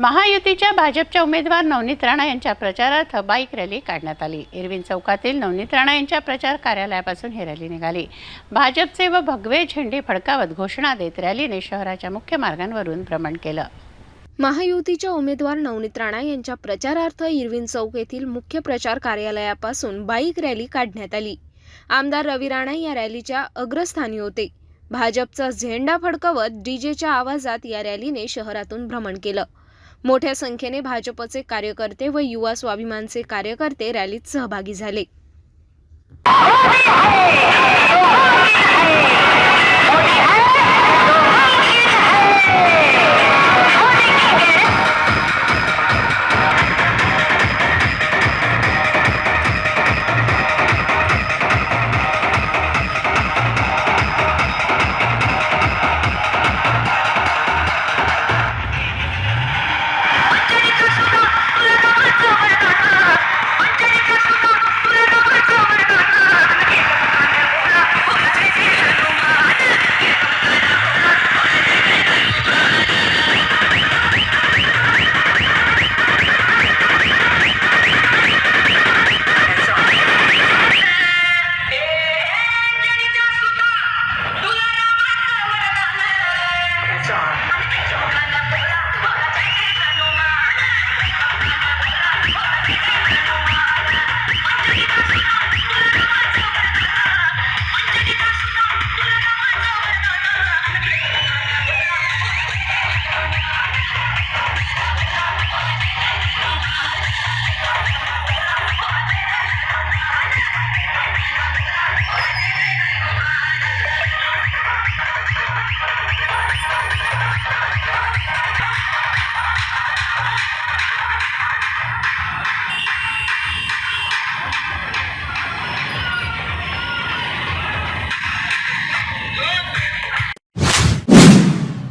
महायुतीच्या भाजपच्या उमेदवार नवनीत राणा यांच्या प्रचारार्थ बाईक रॅली काढण्यात आली. इरविन चौकातील नवनीत राणा यांच्या प्रचार कार्यालयापासून ही रॅली निघाली. भाजपचे व भगवे झेंडे फडकावत घोषणा देत रॅलीने शहराच्या मुख्य मार्गांवरून भ्रमण केलं. महायुतीच्या उमेदवार नवनीत राणा यांच्या प्रचारार्थ इरविन चौक येथील मुख्य प्रचार कार्यालयापासून बाईक रॅली काढण्यात आली. आमदार रवी राणा या रॅलीच्या अग्रस्थानी होते. भाजपचा झेंडा फडकवत डीजेच्या आवाजात या रॅलीने शहरातून भ्रमण केलं. मोठ्या संख्येने भाजपचे कार्यकर्ते व युवा स्वाभिमानचे कार्यकर्ते रॅलीत सहभागी झाले.